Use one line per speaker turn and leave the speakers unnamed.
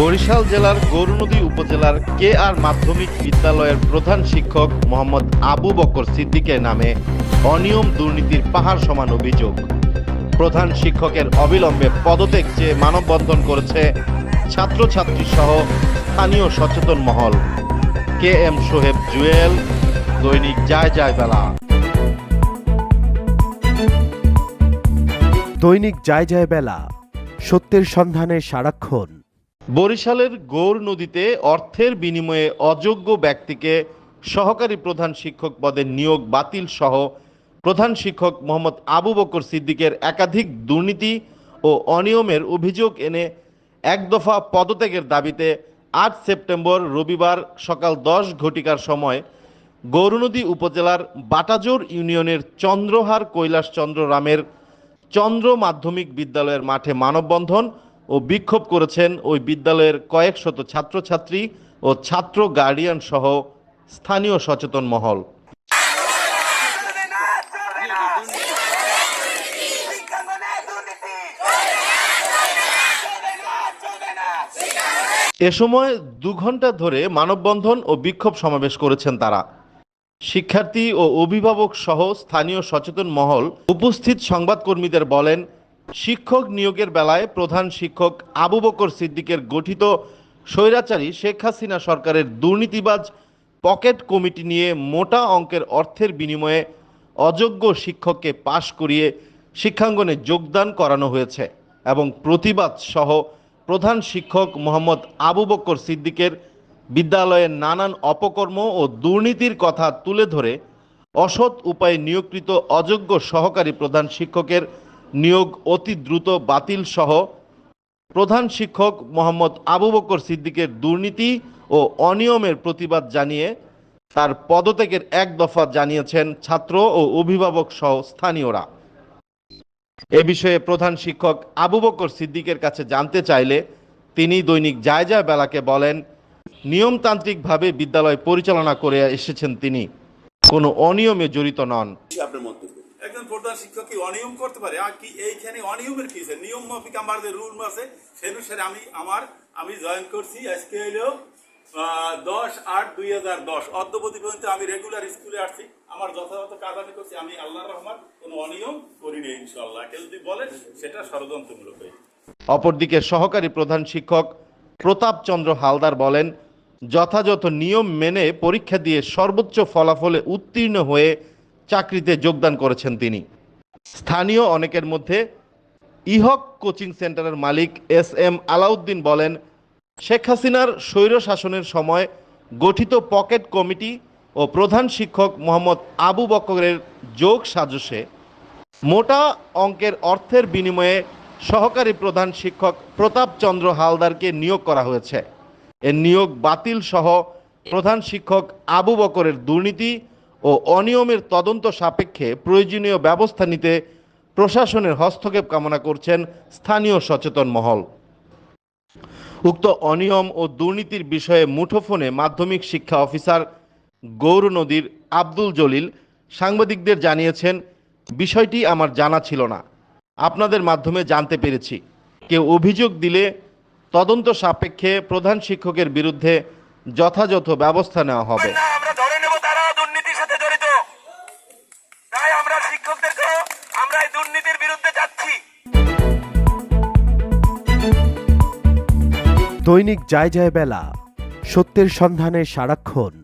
বরিশাল জেলার গৌরনদী উপজেলার কে আর মাধ্যমিক বিদ্যালয়ের প্রধান শিক্ষক মোহাম্মদ আবু বকর সিদ্দিকের নামে অনিয়ম দুর্নীতির পাহাড় সমান অভিযোগ। প্রধান শিক্ষকের অবিলম্বে পদত্যাগ চেয়ে মানববন্ধন করেছে ছাত্রছাত্রী সহ স্থানীয় সচেতন মহল। কে এম সোহেব জুয়েল, দৈনিক যায় যায় বেলা।
দৈনিক যায় যায় বেলা, সত্যের সন্ধানে সারাক্ষণ।
বরিশালের গৌর নদীতে অর্থের বিনিময়ে অযোগ্য ব্যক্তিকে সহকারী প্রধান শিক্ষক পদে নিয়োগ বাতিল সহ প্রধান শিক্ষক মোহাম্মদ আবু বকর সিদ্দিকের একাধিক দুর্নীতি ও অনিয়মের অভিযোগ এনে এক দফা পদত্যাগের দাবিতে আট সেপ্টেম্বর রবিবার সকাল দশ ঘটিকার সময় গৌরনদী উপজেলার বাটাজোর ইউনিয়নের চন্দ্রহার কৈলাসচন্দ্র রামের চন্দ্র মাধ্যমিক বিদ্যালয়ের মাঠে মানববন্ধন ও বিক্ষোভ করেছেন ওই বিদ্যালয়ের কয়েক শত ছাত্রছাত্রী ও ছাত্র গার্ডিয়ান সহ স্থানীয় সচেতন মহল। এ সময় দু ঘণ্টা ধরে মানববন্ধন ও বিক্ষোভ সমাবেশ করেছেন তারা। শিক্ষার্থী ও অভিভাবক সহ স্থানীয় সচেতন মহল উপস্থিত সংবাদকর্মীদের বলেন শিক্ষক নিয়োগের বেলায় প্রধান শিক্ষক আবু বকর সিদ্দিকের গঠিত স্বৈরাচারী শেখ হাসিনা সরকারের দুর্নীতিবাজ পকেট কমিটি নিয়ে মোটা অঙ্কের অর্থের বিনিময়ে অযোগ্য শিক্ষককে পাশ করিয়ে শিক্ষাঙ্গনে যোগদান করানো হয়েছে এবং প্রতিবাদ সহ প্রধান শিক্ষক মোহাম্মদ আবু বকর সিদ্দিকের বিদ্যালয়ের নানান অপকর্ম ও দুর্নীতির কথা তুলে ধরে অসৎ উপায়ে নিয়োগকৃত অযোগ্য সহকারী প্রধান শিক্ষকের নিয়োগ অতি দ্রুত বাতিল সহ প্রধান শিক্ষক মোহাম্মদ আবু বকর সিদ্দিকের দুর্নীতি ও অনিয়মের প্রতিবাদ জানিয়ে তার পদত্যাগের এক দফা জানিয়েছেন ছাত্র ও অভিভাবক সহ স্থানীয়রা। এ বিষয়ে প্রধান শিক্ষক আবু বকর সিদ্দিকের কাছে জানতে চাইলে তিনি দৈনিক যায় বেলাকে বলেন, নিয়মতান্ত্রিকভাবে বিদ্যালয় পরিচালনা করে এসেছেন তিনি। কোনো অনিয়মে জড়িত নন।
একজন প্রধান শিক্ষক কি অনিয়ম করতে পারে? আর কি এইখানে অনিয়মের কি আছে? নিয়ম মাফিক আমার যে রুল আছে। সেই অনুসারে আমি আমার, আমি জয়েন করছি আজকে হলো দশ আট দুই হাজার দশ। অদ্যবধি পর্যন্ত আমি রেগুলার স্কুলে আসছি। আমার যথাযথ কাজ আমি করছি। আমি আল্লাহ রহমান কোনো অনিয়ম করিনি ইনশাল্লাহ কেউ যদি বলে, সেটা ষড়যন্ত্রমূলক
অপরদিকে সহকারী প্রধান শিক্ষক প্রতাপচন্দ্র হালদার বলেন, যথাযথ নিয়ম মেনে পরীক্ষা দিয়ে সর্বোচ্চ ফলাফলে উত্তীর্ণ হয়ে চাকরিতে যোগদান করেছেন তিনি। স্থানীয় অনেকের মধ্যে ইহক কোচিং সেন্টারের মালিক এস এম আলাউদ্দিন বলেন, শেখ হাসিনার স্বৈর শাসনের সময় গঠিত পকেট কমিটি ও প্রধান শিক্ষক মোহাম্মদ আবু বকরের যোগ সাজসে। মোটা অঙ্কের অর্থের বিনিময়ে সহকারী প্রধান শিক্ষক প্রতাপচন্দ্র হালদারকে নিয়োগ করা হয়েছে। এ নিয়োগ বাতিল সহ প্রধান শিক্ষক আবু বকরের দুর্নীতি ও অনিয়মের তদন্ত সাপেক্ষে প্রয়োজনীয় ব্যবস্থা নিতে প্রশাসনের হস্তক্ষেপ কামনা করছেন স্থানীয় সচেতন মহল। উক্ত অনিয়ম ও দুর্নীতির বিষয়ে মুঠোফোনে মাধ্যমিক শিক্ষা অফিসার গৌর নদীর আব্দুল জলিল সাংবাদিকদের জানিয়েছেন, বিষয়টি আমার জানা ছিল না। আপনাদের মাধ্যমে জানতে পেরেছি। কেউ অভিযোগ দিলে তদন্ত সাপেক্ষে প্রধান শিক্ষকের বিরুদ্ধে যথাযথ ব্যবস্থা নেওয়া হবে।
আমরা নেব তারা দুর্নীতির সাথে জড়িত তাই আমরা শিক্ষকদেরকে দুর্নীতির বিরুদ্ধে যাচ্ছি?
দৈনিক যায় যায় বেলা সত্যের সন্ধানে সারাক্ষণ।